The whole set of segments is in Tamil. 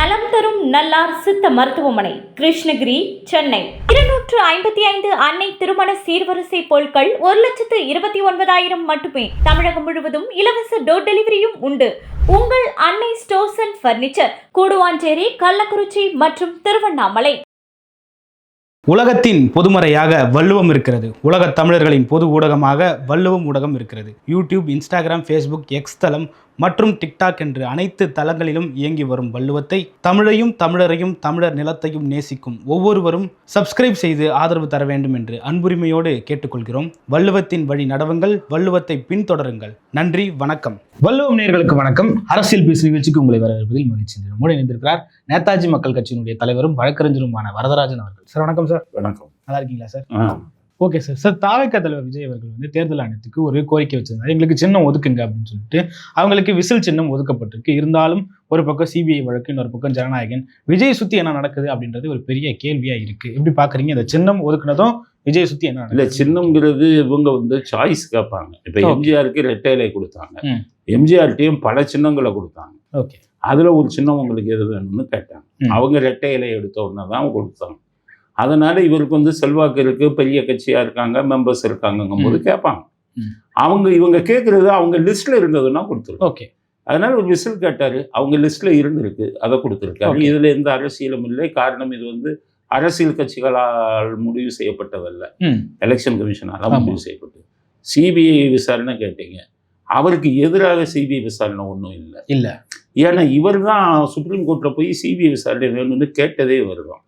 நலம் தரும் நல்லார் சித்த மருத்துவமனை கிருஷ்ணகிரி சென்னை. இருநூற்று ஐம்பத்தி ஐந்து அன்னை திருமண சீர்வரிசை பொருட்கள் ஒரு லட்சத்து இருபத்தி ஒன்பதாயிரம் மட்டுமே. தமிழகம் முழுவதும் இலவச டோர் டெலிவரியும் உண்டு. உங்கள் Annai stores and furniture Guduvancheri Kallakurichi மற்றும் திருவண்ணாமலை. உலகத்தின் பொதுமறையாக வள்ளுவம் இருக்கிறது. உலகத் தமிழர்களின் பொது ஊடகமாக வள்ளுவம் ஊடகம் இருக்கிறது. யூடியூப் இன்ஸ்டாகிராம் ஃபேஸ்புக் எக்ஸ் தளம் மற்றும் டிக்டாக் என்று அனைத்து தளங்களிலும் இயங்கி வரும் வள்ளுவத்தை தமிழையும் தமிழரையும் தமிழர் நிலத்தையும் நேசிக்கும் ஒவ்வொருவரும் சப்ஸ்கிரைப் செய்து ஆதரவு தர வேண்டும் என்று அன்புரிமையோடு கேட்டுக்கொள்கிறோம். வள்ளுவத்தின் வழி நடவுங்கள் வள்ளுவத்தை பின்தொடருங்கள். நன்றி வணக்கம். வள்ளுவம் நேயர்களுக்கு வணக்கம். அரசியல் பேசு நிகழ்ச்சிக்கு உங்களை வரவேற்பதில் மகிழ்ச்சி. மூட இணைந்திருக்கிறார் நேதாஜி மக்கள் கட்சியினுடைய தலைவரும் வழக்கறிஞருமான வரதராஜன் அவர்கள். சார் வணக்கம் சார். வணக்கம். நல்லா இருக்கீங்களா சார்? ஓகே சார் சார் தாவேக்கா தலைவர் விஜய் அவர்கள் வந்து தேர்தல் ஆணையத்துக்கு ஒரு கோரிக்கை வச்சிருந்தார். எங்களுக்கு சின்னம் ஒதுக்குங்க அப்படின்னு சொல்லிட்டு அவங்களுக்கு விசில் சின்னம் ஒதுக்கப்பட்டிருக்கு. இருந்தாலும் ஒரு பக்கம் சிபிஐ வழக்கு இன்னொரு பக்கம் ஜனநாயகன். விஜய் சுத்தி என்ன நடக்குது அப்படின்றது ஒரு பெரிய கேள்வியா இருக்கு. எப்படி பாக்குறீங்க? இந்த சின்னம் ஒதுக்குனதும் விஜய் சுத்தி என்ன இல்ல சின்னம்ங்கிறது இவங்க வந்து சாய்ஸ் கேட்பாங்க இப்ப. எம்ஜிஆருக்கு ரெட்டை இலை கொடுத்தாங்க. ம். எம்ஜிஆர்ட்டையும் பல சின்னங்களை கொடுத்தாங்க. ஓகே அதுல ஒரு சின்னம் உங்களுக்கு எது வேணும்னு கேட்டாங்க. அவங்க ரெட்டை இலை எடுத்த உடனே தான் கொடுத்தாங்க. அதனால இவருக்கு வந்து செல்வாக்கு இருக்கு பெரிய கட்சியா இருக்காங்க மெம்பர்ஸ் இருக்காங்கங்கும் போது கேட்பாங்க. அவங்க இவங்க கேட்கறது அவங்க லிஸ்ட்ல இருந்ததுன்னா கொடுத்துருவோம் ஓகே. அதனால ஒரு விசில் கேட்டாரு அவங்க லிஸ்ட்ல இருந்திருக்கு அதை கொடுத்துருக்காரு. இதுல எந்த அரசியலும் இல்லை காரணம் இது வந்து அரசியல் கட்சிகளால் முடிவு செய்யப்பட்டதல்ல. எலெக்ஷன் கமிஷனால. முடிவு செய்யப்பட்டது. சிபிஐ விசாரணை கேட்டீங்க. அவருக்கு எதிராக சிபிஐ விசாரணை ஒன்றும் இல்லை. இல்ல. ஏன்னா இவர் தான் சுப்ரீம் கோர்ட்டில் போய் சிபிஐ விசாரணை வேணும்னு கேட்டதே இவர் தான்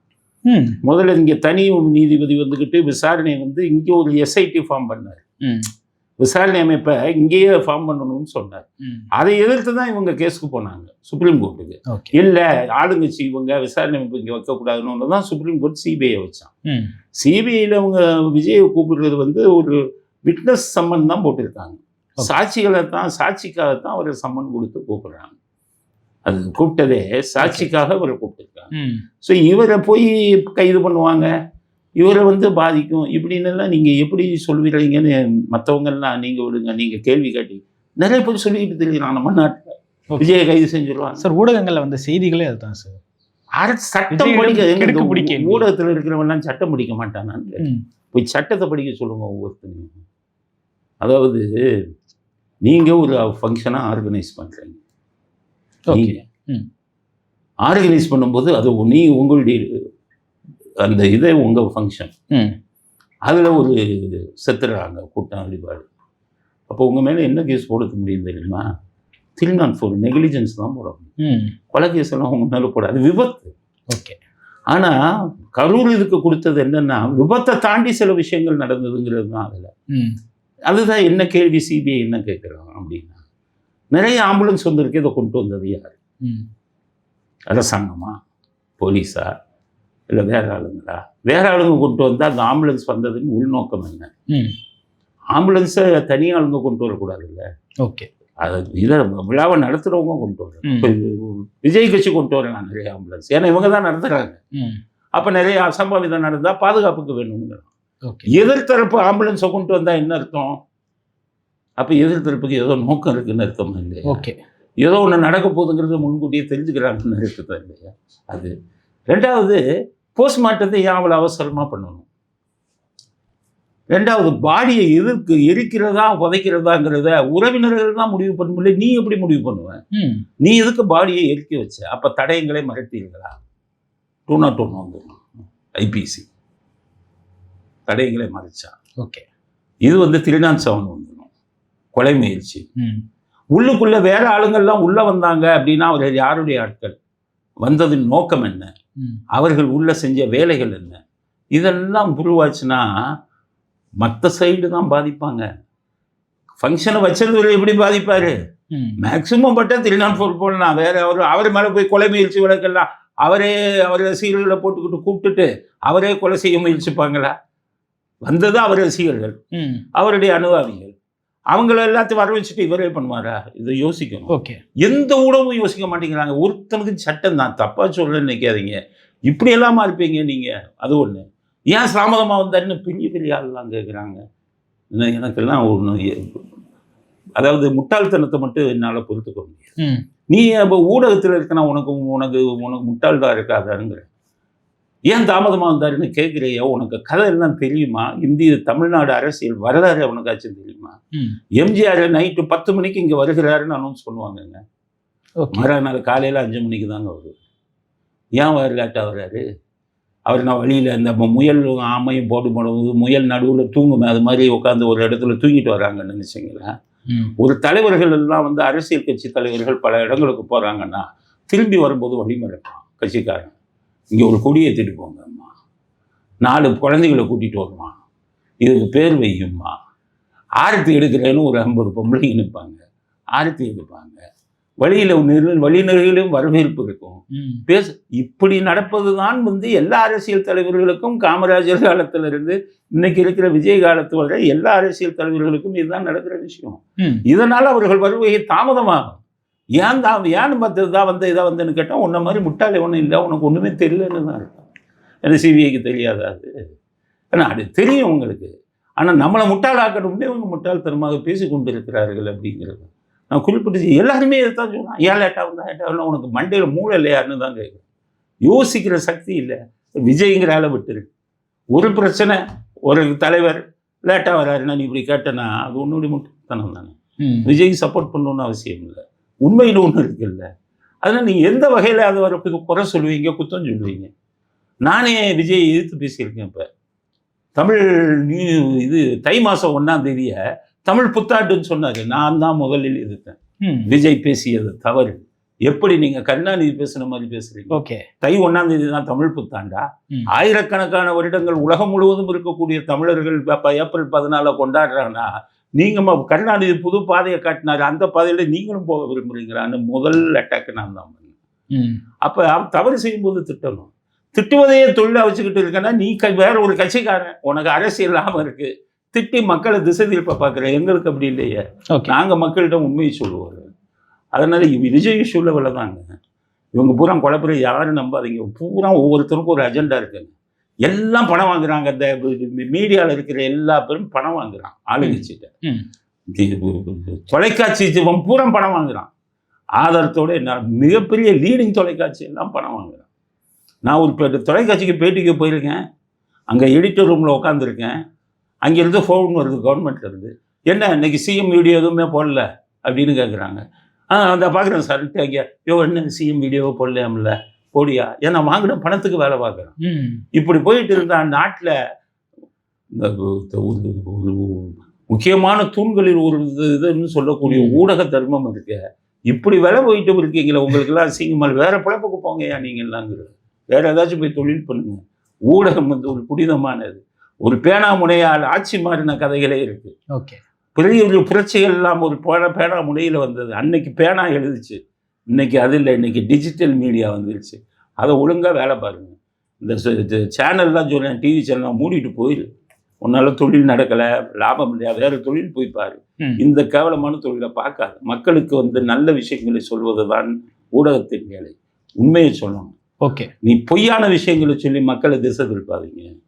முதல்ல இங்கே தனி நீதிபதி வந்துக்கிட்டு விசாரணை வந்து இங்கே ஒரு எஸ்ஐடி ஃபார்ம் பண்ணார். விசாரணை அமைப்பை இங்கேயே ஃபார்ம் பண்ணணும்னு சொன்னார். அதை எதிர்த்து தான் இவங்க கேஸுக்கு போனாங்க சுப்ரீம் கோர்ட்டுக்கு இல்லை ஆளுங்கட்சி இவங்க விசாரணை அமைப்பு இங்கே வைக்கக்கூடாதுன்னு தான் சுப்ரீம் கோர்ட் சிபிஐ வச்சான். சிபிஐயில் அவங்க விஜயை கூப்பிடுறது வந்து ஒரு விட்னஸ் சம்மன் தான் போட்டிருக்காங்க. சாட்சிகளை தான் சாட்சிக்காகத்தான் அவர் சம்மன் கொடுத்து கூப்பிடுறாங்க. அது கூப்பிட்டதே சாட்சிக்காக அவரை கூப்பிட்டுருக்காங்க. ஸோ இவரை போய் கைது பண்ணுவாங்க. இவரை வந்து பாதிக்கும். இப்படின்னு எல்லாம் நீங்கள் எப்படி சொல்வீங்கன்னு மற்றவங்கெல்லாம் நீங்கள் விடுங்க நீங்கள் கேள்வி கேட்டி. நிறைய பேர் சொல்லிக்கிட்டு தெரியுறாங்க நம்ம நாட்டில். விஜயை கைது செஞ்சிருவாங்க. சார் ஊடகங்கள்ல வந்த செய்திகளே அதுதான் சார். அரசு சட்டம் படிக்க பிடிக்க. ஊடகத்தில் இருக்கிறவங்கலாம் சட்டம் படிக்க மாட்டானான்னு ம். போய் சட்டத்தை படிக்க சொல்லுங்க ஒவ்வொருத்தனையும். அதாவது நீங்க ஒரு ஃபங்க்ஷனை ஆர்கனைஸ் ம் ஆர்கனைஸ் பண்ணும்போது அது நீ உங்களுடைய அந்த இதே உங்க ஃபங்க்ஷன் அதுல ஒரு செத்துறாங்க கூட்டம் வழிபாடு அப்போ உங்க மேல என்ன கேஸ் போட முடியும் தெரியுமா? த்ரீ நாட் ஃபோர் நெக்லிஜென்ஸ் தான் போட முடியும் கொலை கேஸ் எல்லாம் உங்க மேல போடாது விபத்து. ஓகே ஆனா கரூர் இதுக்கு கொடுத்தது என்னன்னா விபத்தை தாண்டி சில விஷயங்கள் நடந்ததுங்கிறது தான் அதுல. அதுதான் என்ன கேள்வி சிபிஐ என்ன கேட்குறாங்க அப்படின்னா நிறைய ஆம்புலன்ஸ் வந்திருக்கு. இதை கொண்டு வந்தது யார்? அரசாங்கமா? போலீஸா? இல்லை வேற ஆளுங்களா? வேற ஆளுங்க கொண்டு வந்தால் அந்த ஆம்புலன்ஸ் வந்ததுன்னு உள்நோக்கம் என்ன? ஆம்புலன்ஸை தனி ஆளுங்க கொண்டு வரக்கூடாதுல்ல? ஓகே. அது இதை விழாவை நடத்துகிறவங்க கொண்டு. இப்போ விஜய் கட்சி கொண்டு வரலாம் நிறைய ஆம்புலன்ஸ் ஏன்னா இவங்க தான் நடத்துகிறாங்க அப்போ நிறைய அசம்பாவிதம் நடந்தால் பாதுகாப்புக்கு வேணுங்கிற ஓகே. எதிர்த்தரப்பு ஆம்புலன்ஸை கொண்டு வந்தால் என்ன அர்த்தம்? அப்போ எதிர்த்தரப்புக்கு ஏதோ நோக்கம் இருக்குன்னு அர்த்தமா இல்லையா? ஓகே. ஏதோ ஒன்று நடக்க போகுதுங்கிறத முன்கூட்டியே தெரிஞ்சுக்கிறாங்கன்னு அர்த்தம் இல்லையா? அது. ரெண்டாவது போஸ்ட்மார்ட்டத்தை ஏன் அவ்வளோ அவசரமாக பண்ணணும்? ரெண்டாவது பாடியை எதிர்க்கு எரிக்கிறதா புதைக்கிறதாங்கிறத உறவினர்கள் தான் முடிவு பண்ண முடியல. நீ எப்படி முடிவு பண்ணுவ? ம். நீ எதுக்கு பாடியை எரிக்க வச்ச? அப்போ தடயங்களை மறைத்தீர்களா டூ நாட் ஒன்று வந்து ஐபிசி தடயங்களை மறைச்சா. ஓகே. இது வந்து திருநான் செவன் கொலை முயற்சி. உள்ளுக்குள்ள வேற ஆளுங்கள்லாம் உள்ள வந்தாங்க அப்படின்னா அவர்கள் யாருடைய ஆட்கள்? வந்ததின் நோக்கம் என்ன? அவர்கள் உள்ள செஞ்ச வேலைகள் என்ன? இதெல்லாம் புரிவாச்சுன்னா மற்ற சைடு தான் பாதிப்பாங்க. ஃபங்க்ஷனை வச்சிருந்தவர் எப்படி பாதிப்பாரு? மேக்சிமம் பட்டா திருநாட்பூர் போடலாம். வேற அவர் அவர் மேலே போய் கொலை முயற்சி வழக்கெல்லாம் அவரே அவர் ரசிகர்களை போட்டுக்கிட்டு கூப்பிட்டுட்டு அவரே கொலை செய்ய முயற்சிப்பாங்களா? வந்தது அவர் ரசிகர்கள் அவருடைய அனுதாபிகள் அவங்கள எல்லாத்தையும் வர வச்சுட்டு இவரே பண்ணுவாரா? இதை யோசிக்கணும். ஓகே. எந்த ஊடகமும் யோசிக்க மாட்டேங்கிறாங்க. ஒருத்தனுக்கு சட்டம் தான். தப்பா சொல்றேன்னு நினைக்காதீங்க. இப்படி எல்லாமா இருப்பீங்க நீங்க. அது ஒண்ணு. ஏன் சாமதமா வந்தாருன்னு பெரிய பெரிய ஆள்லாம் கேட்குறாங்க எனக்கெல்லாம் ஒன்று அதாவது முட்டாள்தனத்தை மட்டும் என்னால் பொறுத்துக்க முடியாது. நீ ஊடகத்தில் இருக்கனா உனக்கு உனக்கு உனக்கு முட்டாள்தான் இருக்காதாருங்கிற ஏன் தாமதமாக வந்தாருன்னு கேட்குறியா? உனக்கு கதை எல்லாம் தெரியுமா? இந்திய தமிழ்நாடு அரசியல் வரலாறு உனக்காச்சும் தெரியுமா. எம்ஜிஆர் நைட்டு பத்து மணிக்கு இங்கே வருகிறாருன்னு அனௌன்ஸ் பண்ணுவாங்கங்க. மறுநாள் காலையில் அஞ்சு மணிக்கு தாங்க வருவார். ஏன் வர லேட்டாக வர்றாரு அவர் நான் வழியில் இந்த முயல் ஆமையும் போட்டு போடுவது முயல் நடுவில் தூங்குமே அது மாதிரி உட்காந்து ஒரு இடத்துல தூங்கிட்டு வராங்கன்னு நினச்சிங்களேன் ஒரு தலைவர்கள் எல்லாம் வந்து அரசியல் கட்சி தலைவர்கள் பல இடங்களுக்கு போகிறாங்கன்னா திரும்பி வரும்போது வழிமறைப்பான் கட்சிக்காரன். இங்கே ஒரு கொடி ஏற்றிட்டு போங்க அம்மா. நாலு குழந்தைகளை கூட்டிகிட்டு வருவான் இதுக்கு பேர் வையும்மா. ஆரத்தி எடுக்கிறேன்னு ஒரு ஐம்பது பொம்பளைங்க நிற்பாங்க ஆரத்தி எடுப்பாங்க. வழியில் நிறு வழிநெறியிலும் வரவேற்பு இருக்கும். பேச இப்படி நடப்பது தான் வந்து எல்லா அரசியல் தலைவர்களுக்கும் காமராஜர் காலத்திலிருந்து இன்னைக்கு இருக்கிற விஜய் காலத்து வரை எல்லா அரசியல் தலைவர்களுக்கும் இதுதான் நடக்கிற விஷயம். இதனால் அவர்கள் வருகையை தாமதமாகும். ஏன் தான் ஏன்னு பார்த்து இதாக வந்து இதாக வந்துன்னு கேட்டால் உன்ன மாதிரி முட்டாளே ஒன்றும் இல்லை உனக்கு ஒன்றுமே தெரியலன்னு தான் இருக்கும் ஏன்னா சிபிஐக்கு தெரியாதா அது. ஏன்னா அது தெரியும் உங்களுக்கு. ஆனால் நம்மளை முட்டாளாக்கணும்னே இவங்க முட்டாள்தனமாக பேசி கொண்டிருக்கிறார்கள் அப்படிங்கிறது. நான் குறிப்பிட்டு எல்லாருமே இதை தான் சொன்னான் ஏன் லேட்டாக வந்தா? லேட்டாக உனக்கு மண்டையில் மூளை இல்லையாருன்னு தான் கேட்குறேன். யோசிக்கிற சக்தி இல்லை. விஜய்ங்கிற ஆளை விட்டுரு ஒரு பிரச்சனை ஒரு தலைவர் லேட்டாக வராருன்னா நீ இப்படி கேட்டனா அது உன்னுடைய முட்டாள்தனம் தானே. விஜய் சப்போர்ட் பண்ணணும்னு அவசியம் இல்லை. உண்மையில் ஒன்று இருக்குல்ல. அதனால் நீங்கள் எந்த வகையில் அதை வர கு- குறை சொல்லுவீங்க குத்தம் சொல்லுவீங்க? நானே விஜய் எதிர்த்து பேசியிருக்கேன் இப்போ. தமிழ் நியூ இது தை மாதம் ஒன்றாம் தேதியை தமிழ் புத்தாண்டுன்னு சொன்னார். நான் தான் முதலில் எதிர்த்தேன். விஜய் பேசியது தவறு. எப்படி நீங்கள் கருணாநிதி பேசுன மாதிரி பேசுறீங்க? ஓகே. தை ஒன்றாம் தேதி தான் தமிழ் புத்தாண்டா. ஆயிரக்கணக்கான வருடங்கள் உலகம் முழுவதும் இருக்கக்கூடிய தமிழர்கள் ஏப்ரல் பதினால கொண்டாடுறாங்கன்னா நீங்க ம- கருணாநிதி புது பாதையை காட்டினாரு. அந்த பாதையில நீங்களும் போக விரும்புறீங்களான்னு முதல் அட்டாக் நான் தான் பண்ணேன் அப்ப தவறு செய்யும்போது திட்டணும். திட்டுவதையே தொழிலா வச்சுக்கிட்டு இருக்கேன்னா நீ க- வேற ஒரு கட்சிக்காரன். உனக்கு அரசியல் லாபம் இருக்கு. திட்டி மக்களை திசை திருப்ப பார்க்குற எங்களுக்கு அப்படி இல்லையே. நாங்கள் மக்கள்கிட்ட உண்மையை சொல்லுவார் அதனால விஜய் சூழல தாங்க இவங்க பூரா குழப்பற யாரும் நம்பாதீங்க. பூரா ஒவ்வொருத்தருக்கும் ஒரு அஜெண்டா இருக்குங்க. எல்லாம் பணம் வாங்குறாங்க. இந்த மீடியாவில் இருக்கிற எல்லா பேரும் பணம் வாங்குறான். இது தொலைக்காட்சி பூரா பணம் வாங்குறான். ஆதாரத்தோட என்ன மிகப்பெரிய லீடிங் தொலைக்காட்சி எல்லாம் பணம் வாங்குறான். நான் ஒரு தொலைக்காட்சிக்கு பேட்டிக்கு போயிருக்கேன். அங்கே எடிட்டர் ரூமில் உட்காந்துருக்கேன் அங்கேருந்து ஃபோன் வருது கவர்மெண்ட்ல இருந்து. என்ன இன்னைக்கு சிஎம் வீடியோ எதுவுமே போடல? அப்படின்னு கேட்குறாங்க ஆ அந்த பார்க்குறேன் சார். அங்கே யோ என்ன சிஎம் வீடியோவை போடலையாம்ல? போடியா? ஏன்னா வாங்கின பணத்துக்கு வேலை பார்க்குறேன். இப்படி போயிட்டு இருந்தா நாட்டில் முக்கியமான தூண்களில் ஒரு இது இதுன்னு சொல்லக்கூடிய. ஊடக தர்மம் இருக்கு. இப்படி விலை போயிட்டு இருக்கீங்களே உங்களுக்கெல்லாம் அசிங்கமல் வேற பிழைப்புக்கு போங்கயா நீங்க எல்லாங்கிறது வேற ஏதாச்சும் போய் தொழில் பண்ணுங்க. ஊடகம் வந்து ஒரு புனிதமானது. ஒரு பேனா முனையால் ஆட்சி மாறின கதைகளே இருக்கு. ஓகே. பெரிய ஒரு புரட்சிகள் எல்லாம் ஒரு பேனா பேனா முனையில் வந்தது. அன்னைக்கு பேனா எழுதுச்சு. இன்னைக்கு அது இல்லை இன்னைக்கு டிஜிட்டல் மீடியா வந்துருச்சு. அதை ஒழுங்காக வேலை பாருங்க. இந்த சேனல்லாம் சொல்கிறேன் டிவி சேனல்லாம் மூடிட்டு போயிரு. உன்னால தொழில் நடக்கலை லாபம் இல்லையா வேறு தொழில் போய் பாரு. இந்த கேவலமான தொழிலை பார்க்காது. மக்களுக்கு வந்து நல்ல விஷயங்களை சொல்வது தான் ஊடகத்தின் வேலை. உண்மையை சொல்லணும். ஓகே. நீ பொய்யான விஷயங்களை சொல்லி மக்களை திசை திருப்பாதீங்க.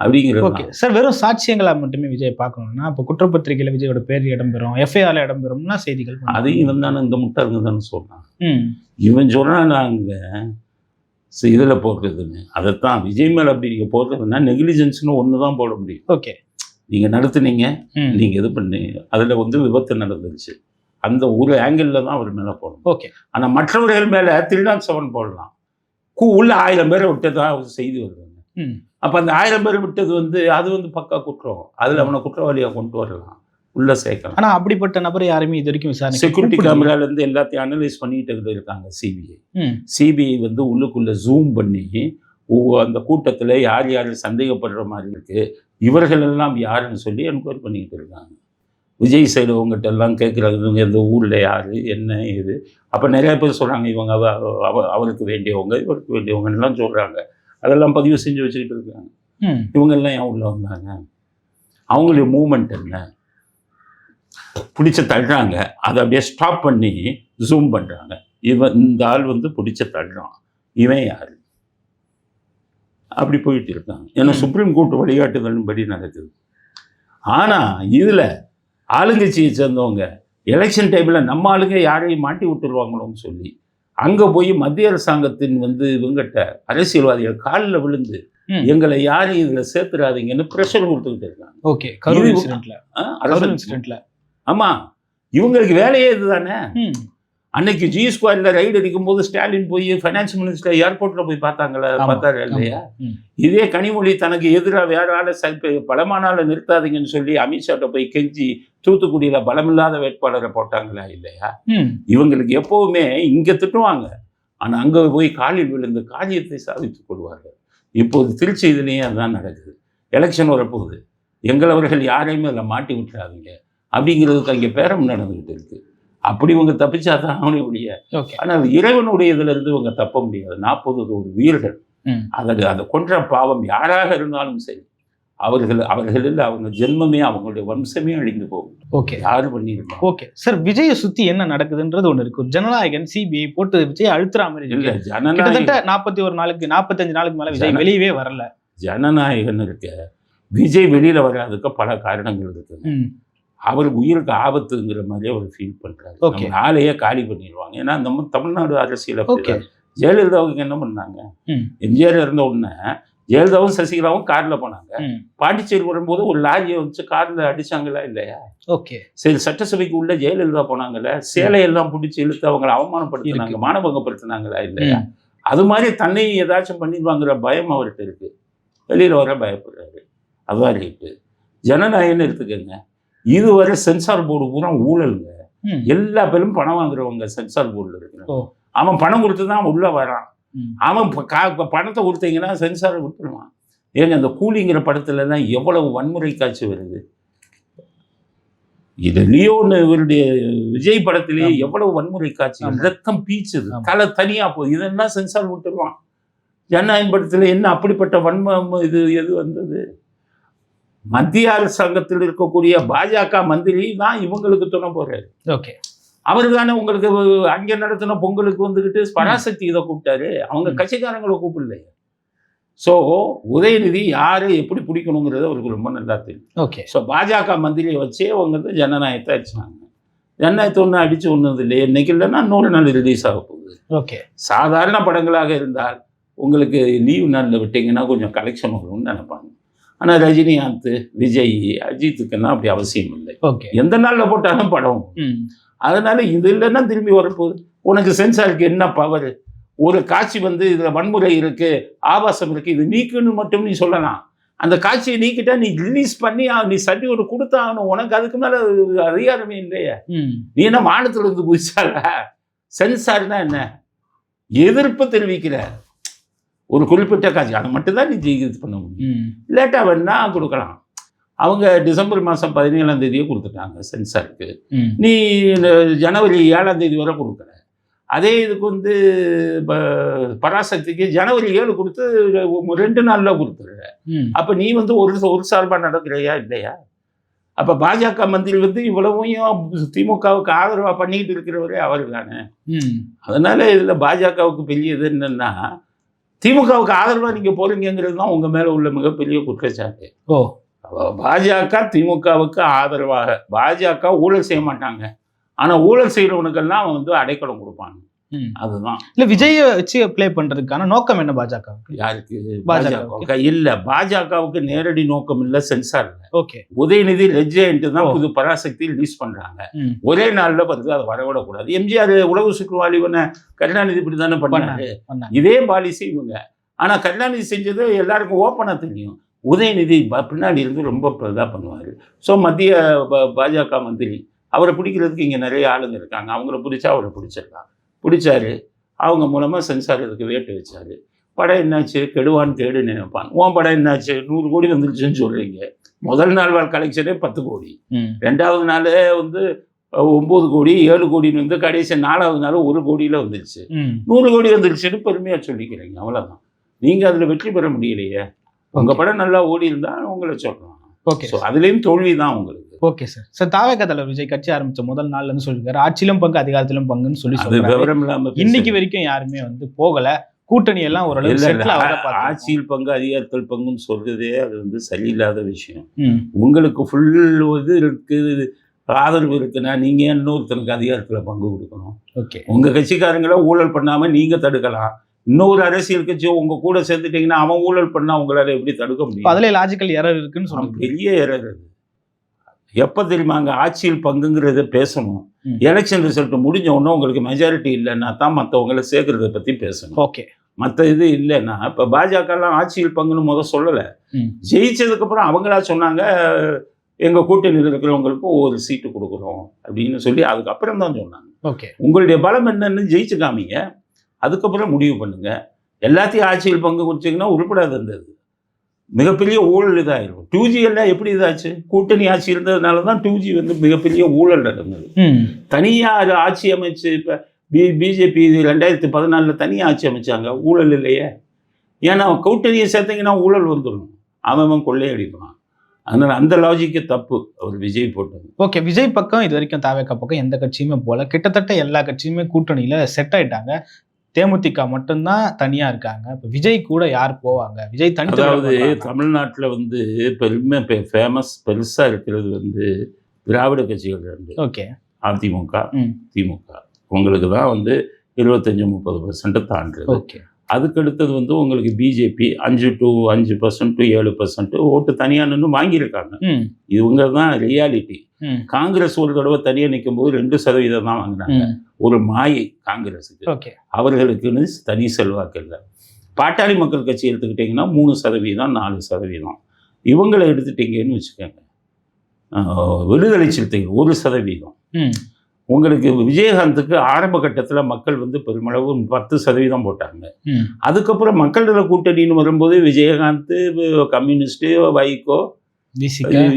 அப்படிங்கிறது ஓகே சார் வெறும் சாட்சியங்களா மட்டுமே விஜய் பார்க்கணும்னா இப்போ குற்றப்பத்திரிகையில விஜயோட பேர் இடம்பெறும். எஃப்ஐஆர்ல இடம்பெறும்னா செய்திகள். அதையும் இவன் தானே இந்த முட்டாளுங்க தானே சொன்னான் ம். இவன் சொன்னான் நாங்கள் இதில் போடுறதுன்னு. அதைத்தான் விஜய் மேலே அப்படி நீங்கள் போடுறதுன்னா நெக்லிஜென்ஸ்னு ஒன்று தான் போட முடியும். ஓகே நீங்கள் நடத்துனீங்க நீங்கள் இது பண்ணி. அதில் வந்து விபத்து நடந்துருச்சு. அந்த ஒரு ஆங்கிளில் தான் அவர் மேலே போடணும். ஓகே ஆனால் மற்றவர்கள் மேலே த்ரீ நாட் செவன் போடலாம். கூ உள்ள ஆயிரம் பேரை விட்டதா ஒரு செய்தி வருதுங்க ம். அப்போ அந்த ஆயிரம் பேர் விட்டது வந்து அது வந்து பக்கா குற்றம். அதில் அவனை குற்றவாளியாக கொண்டு வரலாம். உள்ளே சேர்க்கலாம். ஆனா அப்படிப்பட்ட நபர் யாருமே இது வரைக்கும் விசாரணை செக்யூரிட்டி கேமராலேருந்து எல்லாத்தையும் அனலைஸ் பண்ணிட்டு இருக்காங்க சிபிஐ சிபிஐ வந்து உள்ளுக்குள்ளே ஜூம் பண்ணி அந்த கூட்டத்தில் யார் யார் சந்தேகப்படுற மாதிரி இருக்கு இவர்கள் எல்லாம் யாருன்னு சொல்லி என்கொயரி பண்ணிக்கிட்டு இருக்காங்க. விஜய் சைடு உங்ககிட்ட எல்லாம் கேட்குறாங்க இவங்க இந்த ஊரில் யார் என்ன ஏது? அப்போ நிறைய பேர் சொல்கிறாங்க இவங்க அவ அவ- அவருக்கு வேண்டியவங்க இவருக்கு வேண்டியவங்கலாம் சொல்கிறாங்க அதெல்லாம் பதிவு செஞ்சு வச்சுக்கிட்டு இருக்காங்க. இவங்கெல்லாம் ஏன் உள்ள வந்தாங்க? அவங்களுடைய மூமெண்ட் என்ன? பிடிச்ச தள்ளுறாங்க. அதை அப்படியே ஸ்டாப் பண்ணி ஜூம் பண்ணுறாங்க இவன் இந்த ஆள் வந்து பிடிச்ச தள்ளுறான். இவன் யார்? அப்படி போயிட்டு இருக்காங்க. ஏன்னா. சுப்ரீம் கோர்ட் வழிகாட்டுதலின்படி நடக்குது. ஆனால் இதில் ஆளுங்கட்சியை சேர்ந்தவங்க எலெக்ஷன் டைமில் நம்ம ஆளுங்க யாரையும் மாட்டி விட்டுருவாங்களோன்னு சொல்லி அங்கே போய் மத்திய அரசாங்கத்தின் வந்து இவங்கிட்ட அரசியல்வாதிகள் காலில் விழுந்து. எங்களை யாரையும் இதில் சேர்த்துறாதீங்கன்னு ப்ரெஷர் கொடுத்துக்கிட்டு இருக்காங்க. ஓகே கரூர் இன்சிடென்ட்ல ஆ, கரூர் அரசு இன்சிடென்ட்ல ஆமா இவங்களுக்கு வேலையே இதுதானே? அன்னைக்கு ஜி ஸ்கொயர்ல ரைடு அடிக்கும்போது ஸ்டாலின் போய் ஃபைனான்ஸ் மினிஸ்டர் ஏர்போர்ட்ல போய் பார்த்தாங்களா பார்த்தாரு இல்லையா. இதே கனிமொழி தனக்கு எதிராக வேற ஆளை பலமானால நிறுத்தாதீங்கன்னு சொல்லி அமித்ஷாட்ட போய் கெஞ்சி தூத்துக்குடியில பலமில்லாத வேட்பாளரை போட்டாங்களா இல்லையா? இவங்களுக்கு எப்பவுமே இங்க திட்டுவாங்க. ஆனா அங்க போய் காலில் விழுந்து காரியத்தை சாதித்துக் கொள்வார்கள். இப்போது திருச்சி இதுலேயும் அதுதான் நடக்குது. எலெக்ஷன் வரப்போகுது. எங்களவர்கள் யாரையுமே அதில் மாட்டி விட்டுறாதீங்க. அப்படிங்கிறதுக்கு அங்கே பேரம் நடந்துகிட்டு இருக்கு. அப்படி இவங்க தப்பிச்சா தான் அவனே ஒழிய ஆனால் இறைவனுடைய இதுல இருந்து இவங்க தப்ப முடியாது. நாற்பது ஒரு வீரர்கள். ம். அதை அதை கொன்ற பாவம் யாராக இருந்தாலும் சரி அவர்கள் அவர்களில் அவங்க ஜென்மமே அவங்களுடைய வம்சமே அழிந்து போகும். ஓகே யாரு பண்ணியிருக்கோம் ஓகே சார் விஜயை சுத்தி என்ன நடக்குதுன்றது ஒண்ணு இருக்கு. ஜனநாயகன் சிபிஐ போட்டு விஜய் அழுத்துற மாதிரி இல்ல இருக்கு ஜனநாயக நாற்பத்தி ஒரு நாளுக்கு நாற்பத்தஞ்சு நாளுக்கு மேல விஜய் வெளியவே வரல. ஜனநாயகன் இருக்க. விஜய் வெளியில வராதுக்கு பல காரணங்கள் இருக்குது ம். அவருக்கு உயிருக்கு ஆபத்துங்கிற மாதிரி அவர் ஃபீல் பண்றாரு. Okay. நம்ம ஆளையே காலி பண்ணிடுவாங்க. ஏன்னா நம்ம தமிழ்நாடு அரசியல் ஓகே. ஜெயலலிதாவுக்கு என்ன பண்ணாங்க. எம்ஜிஆர் இருந்த உடனே ஜெயலலிதாவும் சசிகலாவும் கார்ல போனாங்க. பாண்டிச்சேரி வரும்போது ஒரு லாரியை வச்சு கார்ல அடிச்சாங்களா இல்லையா? ஓகே சரி சட்டசபைக்கு உள்ள ஜெயலலிதா போனாங்கல்ல சேலையெல்லாம் பிடிச்சி இழுத்து அவங்களை அவமானப்படுத்தினாங்க. மானபங்கப்படுத்தினாங்களா இல்லையா. அது மாதிரி தன்னை ஏதாச்சும் பண்ணிடுவாங்கிற பயம் அவர்கிட்ட இருக்கு. வெளியில வர பயப்படுறாரு. அதான் ரைட்டு ஜனநாயகம்னு எடுத்துக்கோங்க. இதுவரை சென்சார் போர்டு பூரா ஊழலுங்க. எல்லா பேரும் பணம் வாங்குறவங்க சென்சார் போர்டில். இருக்கிறாங்க அவன் பணம் கொடுத்து தான் உள்ள வரான். அவன் பணத்தை கொடுத்தீங்கன்னா சென்சாரை விட்டுருவான் ஏங்க அந்த கூலிங்கிற படத்துல எல்லாம் எவ்வளவு வன்முறை காட்சி வருது இது லியோன்னு இவருடைய விஜய் படத்திலேயே. எவ்வளவு வன்முறை காட்சி. ரத்தம் பீச்சுது. தலை தனியா போகுது இதெல்லாம் சென்சார் விட்டுருவான் ஜனநாயகம் படத்துல என்ன அப்படிப்பட்ட வன்மம் இது எது வந்தது மத்திய அரசாங்கத்தில் இருக்கக்கூடிய பாஜக மந்திரி தான் இவங்களுக்கு துணை போறாரு. ஓகே. அவர் தானே உங்களுக்கு அங்க நடத்தின பொங்கலுக்கு வந்துகிட்டு பராசக்தி இதை கூப்பிட்டாரு. அவங்க. கட்சிக்காரங்களை கூப்பிடலையே. ஸோ உதயநிதி யாரை எப்படி பிடிக்கணுங்கிறது அவருக்கு ரொம்ப நல்லா தெரியும். ஓகே. ஸோ பாஜக மந்திரியை வச்சே அவங்க வந்து ஜனநாயகத்தை அடிச்சாங்க ஜனநாயகத்தை ஒன்றும் அடிச்சு ஒன்றும் இல்லை இன்னைக்கு இல்லைன்னா இன்னொரு நாள் ரிலீஸ் ஆக போகுது. ஓகே. சாதாரண படங்களாக இருந்தால் உங்களுக்கு லீவ் நாளில் விட்டீங்கன்னா கொஞ்சம் கலெக்ஷன் வரும்னு நினைப்பாங்க. ஆனால் ரஜினிகாந்த் விஜய் அஜித்துக்கெல்லாம் அப்படி அவசியம் இல்லை. ஓகே. எந்த நாளில் போட்டாலும் படம். அதனால இது இல்லைன்னா திரும்பி வரப்போகுது. உனக்கு சென்சாருக்கு என்ன பவர் ஒரு காட்சி வந்து இதில் வன்முறை இருக்கு ஆபாசம் இருக்கு இது நீக்குன்னு மட்டும் நீ சொல்லலாம். அந்த காட்சியை நீக்கிட்டா நீ ரிலீஸ் பண்ணி நீ சர்டிஃபிகேட் கொடுத்தாகணும். உனக்கு அதுக்கு மேலே அதிகாரமே இல்லையே. நீ என்ன மாநிலத்தில் இருந்து குதிச்சால சென்சார்னா என்ன? எதிர்ப்பு தெரிவிக்கிற. ஒரு குறிப்பிட்ட காட்சி அதை மட்டும்தான் நீ ஜெயி- இது பண்ண முடியும். லேட்டாக வேணா கொடுக்கலாம். அவங்க டிசம்பர் மாதம் பதினேழாம் தேதியே கொடுத்துட்டாங்க சென்சாருக்கு. நீ இந்த ஜனவரி ஏழாம் தேதி வரை கொடுக்குற அதே இதுக்கு வந்து ப- பராசக்திக்கு ஜனவரி ஏழு கொடுத்து ரெண்டு நாளில் கொடுத்துருற ம். அப்போ நீ வந்து ஒரு ஒரு சார்பாக நடக்கிறையா இல்லையா? அப்போ பாஜக மந்திரி வந்து இவ்வளவையும் திமுகவுக்கு ஆதரவாக பண்ணிக்கிட்டு இருக்கிறவரே அவர் தானே. அதனால இதில் பாஜகவுக்கு பெரிய இது என்னன்னா திமுகவுக்கு ஆதரவாக நீங்கள் போறீங்கிறது தான் உங்கள் மேலே உள்ள மிகப்பெரிய குற்றச்சாட்டு. ஓ. பாஜக திமுகவுக்கு ஆதரவாக பாஜக ஊழல் செய்ய மாட்டாங்க. ஆனா ஊழல் செய்யறவனுக்கெல்லாம் வந்து அடைக்கலம் கொடுப்பாங்க. அதுதான். இல்ல விஜய வச்சு ப்ளே பண்றதுக்கான நோக்கம் என்ன பாஜகவுக்கு? யாருக்கு. பாஜக இல்ல பாஜகவுக்கு நேரடி நோக்கம் இல்ல சென்சார் இல்ல. ஓகே. உதயநிதி லெஜெண்ட் தான். புது பராசக்தி ரிலீஸ் பண்றாங்க. ஒரே நாள்ல வந்து அதை வரவிடக்கூடாது. எம்ஜிஆர் உலக சுற்றுவாளிவன கருணாநிதி இப்படி தானே பண்ணாரு? இதே பாலிசி இவங்க. ஆனா கருணாநிதி செஞ்சது எல்லாருக்கும் ஓப்பனா தெரியும். உதயநிதி பின்னாடி இருந்து ரொம்ப இதாக பண்ணுவார். ஸோ மத்திய பாஜக மந்திரி. அவரை பிடிக்கிறதுக்கு இங்கே நிறைய ஆளுங்க இருக்காங்க. அவங்கள பிடிச்சா அவரை பிடிச்சிடலாம். பிடிச்சாரு அவங்க மூலமாக சென்சார் இதுக்கு வேட்டு வச்சாரு. படம் என்னாச்சு? கெடுவான்னு கேடு நினைப்பான் உன் படம் என்னாச்சு? நூறு கோடி வந்துருச்சுன்னு சொல்கிறீங்க முதல் நாள் வாழ் கலெக்ஷனே பத்து கோடி. ரெண்டாவது நாளே வந்து அஹ், ஒன்பது கோடி ஏழு கோடின்னு வந்து கடைசி நாலாவது நாள் ஒரு கோடியில் வந்துருச்சு. நூறு கோடி வந்துருச்சுன்னு பெருமையாக சொல்லிக்கிறீங்க. அவ்வளோதான் நீங்கள் அதில் வெற்றி பெற முடியலையே. உங்கள் படம் நல்லா ஓடி இருந்தா உங்களை சொல்லலாம் ஓகே. ஸோ அதுலேயும் தோல்வி தான் உங்களுக்கு. Okay sir. சார் தாவேக தலைவர் விஜய் கட்சி ஆரம்பிச்ச முதல் நாள்ல இருந்து சொல்லிருக்காரு ஆட்சியிலும் பங்கு அதிகாரத்திலும் பங்குன்னு சொல்லி சொல்றாரு. விவரம் இல்லாமல் இன்னைக்கு வரைக்கும் யாருமே வந்து போகல. கூட்டணி எல்லாம் ஓரளவு ஆட்சியில் பங்கு அதிகாரத்தில் பங்குன்னு சொல்றதே அது வந்து சரியில்லாத விஷயம். உங்களுக்கு ஃபுல் இது இருக்குது ஆதரவு இருக்குன்னா நீங்க ஏன் இன்னொருத்தனுக்கு அதிகாரத்துல பங்கு கொடுக்கணும்? ஓகே. உங்க கட்சிக்காரங்கள ஊழல் பண்ணாம நீங்க தடுக்கலாம். இன்னொரு அரசியல் கட்சி உங்க கூட சேர்த்துட்டீங்கன்னா அவன் ஊழல் பண்ணா உங்களால எப்படி தடுக்க முடியும்? அதுல லாஜிக்கல் எரர் இருக்குன்னு அவன் சொல்லுங்க பெரிய எரர் அது. எப்ப தெரியுமா அங்க ஆட்சியில் பங்குங்கிறத பேசணும். எலெக்ஷன் ரிசல்ட் முடிஞ்ச உடனே உங்களுக்கு மெஜாரிட்டி இல்லைன்னா தான் மற்றவங்கள சேர்க்கறத பத்தி பேசணும். ஓகே. மற்ற இது இல்லைன்னா இப்போ பாஜகலாம் ஆட்சியில் பங்குன்னு முத சொல்லலை. ஜெயிச்சதுக்கப்புறம் அவங்களா சொன்னாங்க எங்கள் கூட்டணியில் இருக்கிறவங்களுக்கும் ஒவ்வொரு சீட்டு கொடுக்குறோம் அப்படின்னு சொல்லி அதுக்கப்புறம் தான் சொன்னாங்க. ஓகே. உங்களுடைய பலம் என்னன்னு ஜெயிச்சு காமிங்க அதுக்கப்புறம் முடிவு பண்ணுங்க. எல்லாத்தையும் ஆட்சியில் பங்கு கொடுத்தீங்கன்னா உருப்படாது இருந்தது மிகப்பெரிய ஊழல் இதாயிரும் டூ ஜி எல்லாம் எப்படி இதாச்சு? கூட்டணி ஆட்சி இருந்ததுனால தான் டூ ஜி வந்து மிகப்பெரிய ஊழல் நடந்தது. தனியாக அது ஆட்சி அமைச்சு இப்போ பி பிஜேபி ரெண்டாயிரத்தி பதினாலில் தனியாக ஆட்சி அமைச்சாங்க. ஊழல் இல்லையே. ஏன்னா கூட்டணியை சேர்த்தீங்கன்னா ஊழல் வந்துடும் அவன் அவன் கொள்ளையடிப்பான். அதனால் அந்த லாஜிக்கு தப்பு. அவர் விஜய் போட்டது. ஓகே விஜய் பக்கம் இது வரைக்கும் தாவேக்கா பக்கம் எந்த கட்சியுமே போல. கிட்டத்தட்ட எல்லா கட்சியுமே கூட்டணியில செட் ஆயிட்டாங்க. தேமுதிக மட்டும்தான் தனியா இருக்காங்க. இப்போ விஜய் கூட யார் போவாங்க? விஜய் தனித்து அதாவது தமிழ்நாட்டில் வந்து பெருமை ஃபேமஸ் பெருசாக இருக்கிறது வந்து திராவிட கட்சிகள் ரெண்டு. ஓகே. அதிமுக. திமுக. உங்களுக்கு தான் வந்து இருபத்தஞ்சி முப்பது பர்சன்ட் தாண்டுறது ஓகே. அதுக்கு அடுத்தது வந்து உங்களுக்கு பிஜேபி அஞ்சு டு அஞ்சு பர்சன்ட் டு ஏழு பர்சன்ட் ஓட்டு தனியாக நின்று வாங்கியிருக்காங்க. இவங்க தான் ரியாலிட்டி காங்கிரஸ் ஒரு தடவை தனியாக நிற்கும் போது ரெண்டு சதவீதம் தான் வாங்கினாங்க. ஒரு மாயை காங்கிரஸுக்கு. அவர்களுக்குன்னு தனி செல்வாக்கு இல்லை. பாட்டாளி மக்கள் கட்சி எடுத்துக்கிட்டிங்கன்னா மூணு சதவீதம் நாலு சதவீதம். இவங்களை எடுத்துட்டீங்கன்னு வச்சுக்கோங்க. விடுதலை சிறுத்தைகள் ஒரு சதவீதம். உங்களுக்கு விஜயகாந்துக்கு ஆரம்ப கட்டத்தில் மக்கள் வந்து பெருமளவு பத்து சதவீதம் போட்டாங்க. அதுக்கப்புறம் மக்கள் கூட்டணின்னு வரும்போது விஜயகாந்த் கம்யூனிஸ்ட்டு வைகோ